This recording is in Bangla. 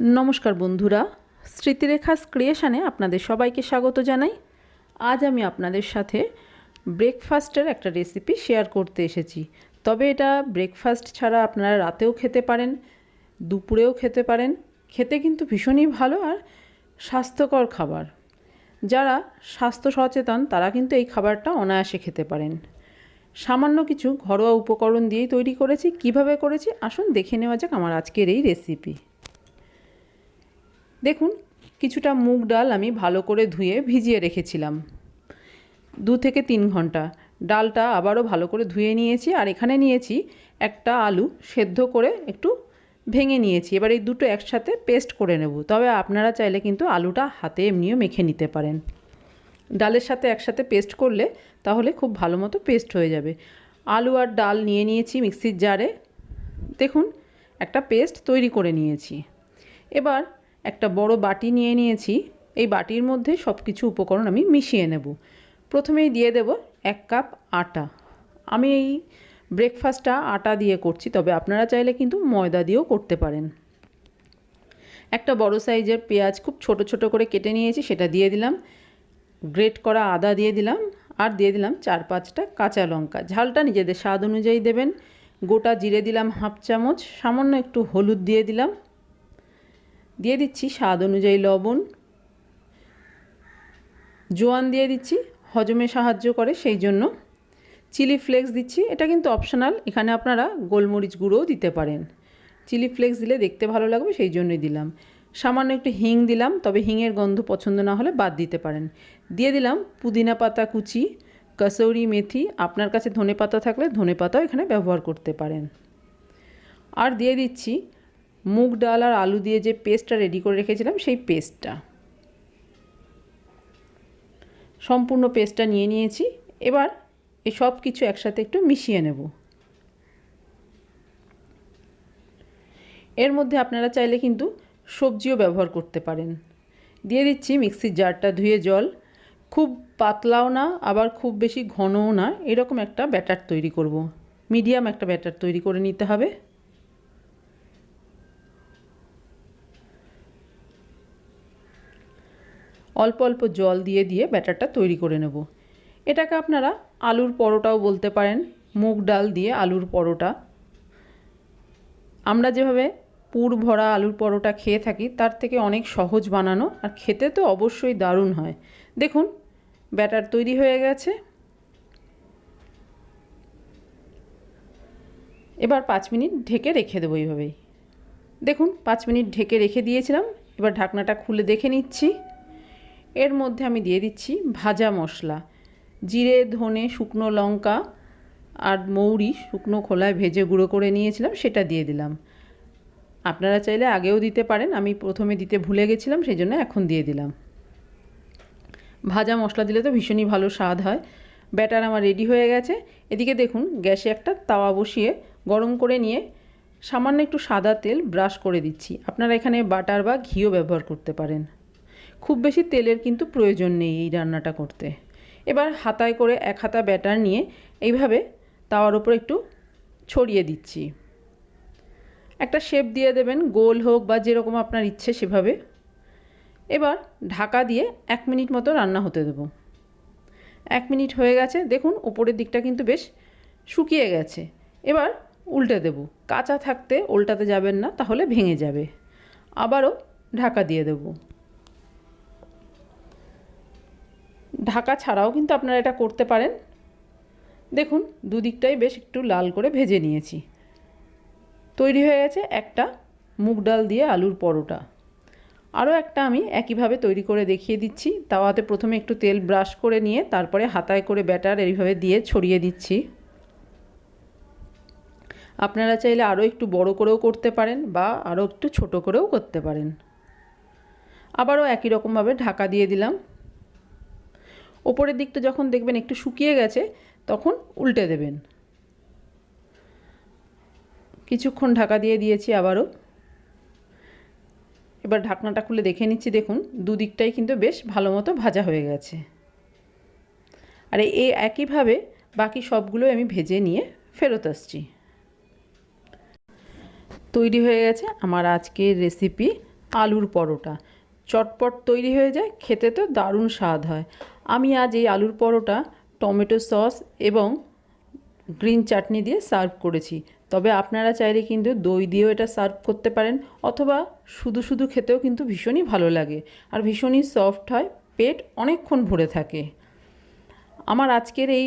নমস্কার বন্ধুরা স্মৃতিরেখাস ক্রিয়েশনে আপনাদের সবাইকে স্বাগত জানাই। আজ আমি আপনাদের সাথে ব্রেকফাস্টের একটা রেসিপি শেয়ার করতে এসেছি। তবে এটা ব্রেকফাস্ট ছাড়া আপনারা রাতেও খেতে পারেন, দুপুরেও খেতে পারেন। খেতে কিন্তু ভীষণই ভালো আর স্বাস্থ্যকর খাবার। যারা স্বাস্থ্য সচেতন, তারা কিন্তু এই খাবারটা অনায়াসে খেতে পারেন। সামান্য কিছু ঘরোয়া উপকরণ দিয়েই তৈরি করেছি। কীভাবে করেছি? আসুন দেখে নেওয়া যাক আমার আজকের এই রেসিপি। দেখুন, কিছুটা মুগ ডাল আমি ভালো করে ধুয়ে ভিজিয়ে রেখেছিলাম। দু থেকে তিন ঘণ্টা। ডালটা আবারও ভালো করে ধুয়ে নিয়েছি আর এখানে নিয়েছি একটা আলু সেদ্ধ করে একটু ভেঙে নিয়েছি। এবার এই দুটো একসাথে পেস্ট করে নেব। তবে আপনারা চাইলে কিন্তু আলুটা হাতে এমনিও মেখে নিতে পারেন। ডালের সাথে একসাথে পেস্ট করলে তাহলে খুব ভালো মতো পেস্ট হয়ে যাবে। আলু আর ডাল নিয়ে নিয়েছি মিক্সির জারে। দেখুন, একটা পেস্ট তৈরি করে নিয়েছি। এবার একটা বড় বাটি নিয়ে নিয়েছি। এই বাটির মধ্যে সব কিছু উপকরণ আমি মিশিয়ে নেব। প্রথমেই দিয়ে দেব এক কাপ আটা। আমি এই ব্রেকফাস্টটা আটা দিয়ে করছি, তবে আপনারা চাইলে কিন্তু ময়দা দিয়েও করতে পারেন। একটা বড় সাইজের পেঁয়াজ খুব ছোট ছোট করে কেটে নিয়েছি, সেটা দিয়ে দিলাম। গ্রেট করা আদা দিয়ে দিলাম, আর দিয়ে দিলাম চার পাঁচটা কাঁচা লঙ্কা। ঝালটা নিজেদের স্বাদ অনুযায়ী দেবেন। গোটা জিরে দিলাম হাফ চামচ, সামান্য একটু হলুদ দিয়ে দিলাম। দিয়ে দিচ্ছি স্বাদ অনুযায়ী লবণ। জোয়ান দিয়ে দিচ্ছি, হজমে সাহায্য করে সেই জন্য। চিলি ফ্লেক্স দিচ্ছি, এটা কিন্তু অপশনাল, এখানে আপনারা গোলমরিচ গুঁড়োও দিতে পারেন। চিলি ফ্লেক্স দিলে দেখতে ভালো লাগবে, সেই জন্যই দিলাম। সামান্য একটু হিং দিলাম, তবে হিংয়ের গন্ধ পছন্দ না হলে বাদ দিতে পারেন। দিয়ে দিলাম পুদিনা পাতা কুচি, কসৌরি মেথি, আপনার কাছে ধনে পাতা থাকলে ধনে পাতাও এখানে ব্যবহার করতে পারেন। আর দিয়ে দিচ্ছি মুগ ডাল আর আলু দিয়ে যে পেস্টটা রেডি করে রেখেছিলাম, সেই পেস্টটা। সম্পূর্ণ পেস্টটা নিয়ে নিয়েছি। এবার এই সব কিছু একসাথে একটু মিশিয়ে নেব। এর মধ্যে আপনারা চাইলে কিন্তু সবজিও ব্যবহার করতে পারেন। দিয়ে দিচ্ছি মিক্সির জারটা, ধুয়ে জল। খুব পাতলাও না, আবার খুব বেশি ঘনও না। এরকম একটা ব্যাটার তৈরি করব। মিডিয়াম একটা ব্যাটার তৈরি করে নিতে হবে। অল্প অল্প জল দিয়ে দিয়ে ব্যাটারটা তৈরি করে নেব। এটাকে আপনারা আলুর পরোটাও বলতে পারেন, মুগ ডাল দিয়ে আলুর পরোটা। আমরা যেভাবে পুর ভরা আলুর পরোটা খেয়ে থাকি, তার থেকে অনেক সহজ বানানো আর খেতে তো অবশ্যই দারুণ হয়। দেখুন, ব্যাটার তৈরি হয়ে গেছে। এবার পাঁচ মিনিট ঢেকে রেখে দেবো এইভাবেই। দেখুন, পাঁচ মিনিট ঢেকে রেখে দিয়েছিলাম, এবার ঢাকনাটা খুলে দেখে নিচ্ছি। এর মধ্যে আমি দিয়ে দিচ্ছি ভাজা মশলা। জিরে, ধনে, শুকনো লঙ্কা আর মৌরি শুকনো খোলায় ভেজে গুঁড়ো করে নিয়েছিলাম, সেটা দিয়ে দিলাম। আপনারা চাইলে আগেও দিতে পারেন, আমি প্রথমে দিতে ভুলে গেছিলাম সেই জন্য এখন দিয়ে দিলাম। ভাজা মশলা দিলে তো ভীষণই ভালো স্বাদ হয়। ব্যাটার আমার রেডি হয়ে গেছে। এদিকে দেখুন, গ্যাসে একটা তাওয়া বসিয়ে গরম করে নিয়ে সামান্য একটু সাদা তেল ব্রাশ করে দিচ্ছি। আপনারা এখানে বাটার বা ঘিও ব্যবহার করতে পারেন। খুব বেশি তেলের কিন্তু প্রয়োজন নেই এই রান্নাটা করতে। এবার হাতায় করে এক হাতা ব্যাটার নিয়ে এইভাবে তাওয়ার উপর একটু ছড়িয়ে দিচ্ছি। একটা শেপ দিয়ে দেবেন, গোল হোক বা যেরকম আপনার ইচ্ছে সেভাবে। এবার ঢাকা দিয়ে এক মিনিট মতো রান্না হতে দেবো। এক মিনিট হয়ে গেছে, দেখুন উপরের দিকটা কিন্তু বেশ শুকিয়ে গেছে। এবার উল্টে দেব। কাঁচা থাকতে উল্টাতে যাবেন না, তাহলে ভেঙে যাবে। আবারও ঢাকা দিয়ে দেবো। ঢাকা ছাড়াও কিন্তু আপনারা এটা করতে পারেন। দেখুন, দুদিকটাই বেশ একটু লাল করে ভেজে নিয়েছি। তৈরি হয়ে গেছে একটা মুগ ডাল দিয়ে আলুর পরোটা। আরও একটা আমি একইভাবে তৈরি করে দেখিয়ে দিচ্ছি। তাওয়াতে প্রথমে একটু তেল ব্রাশ করে নিয়ে তারপরে হাতায় করে ব্যাটার এইভাবে দিয়ে ছড়িয়ে দিচ্ছি। আপনারা চাইলে আরও একটু বড় করেও করতে পারেন বা আরও একটু ছোট করেও করতে পারেন। আবারও একই রকমভাবে ঢাকা দিয়ে দিলাম। ওপরের দিকটা যখন দেখবেন একটু শুকিয়ে গেছে, তখন উল্টে দেবেন। কিছুক্ষণ ঢাকা দিয়ে দিয়েছি আবারও। এবার ঢাকনাটা খুলে দেখে নিচ্ছি, দেখুন, দুদিকটাই কিন্তু বেশ ভালো মতো ভাজা হয়ে গেছে। আর এই একইভাবে বাকি সবগুলো আমি ভেজে নিয়ে ফেরত আসছি। তৈরি হয়ে গেছে আমার আজকের রেসিপি আলুর পরোটা। চটপট তৈরি হয়ে যায়, খেতে তো দারুণ স্বাদ হয়। আমি আজ এই আলুর পরোটা, টমেটো সস এবং গ্রিন চাটনি দিয়ে সার্ভ করেছি। তবে আপনারা চাইলে কিন্তু দই দিয়েও এটা সার্ভ করতে পারেন অথবা শুধু শুধু খেতেও কিন্তু ভীষণই ভালো লাগে। আর ভীষণই সফট হয়, পেট অনেকক্ষণ ভরে থাকে। আমার আজকের এই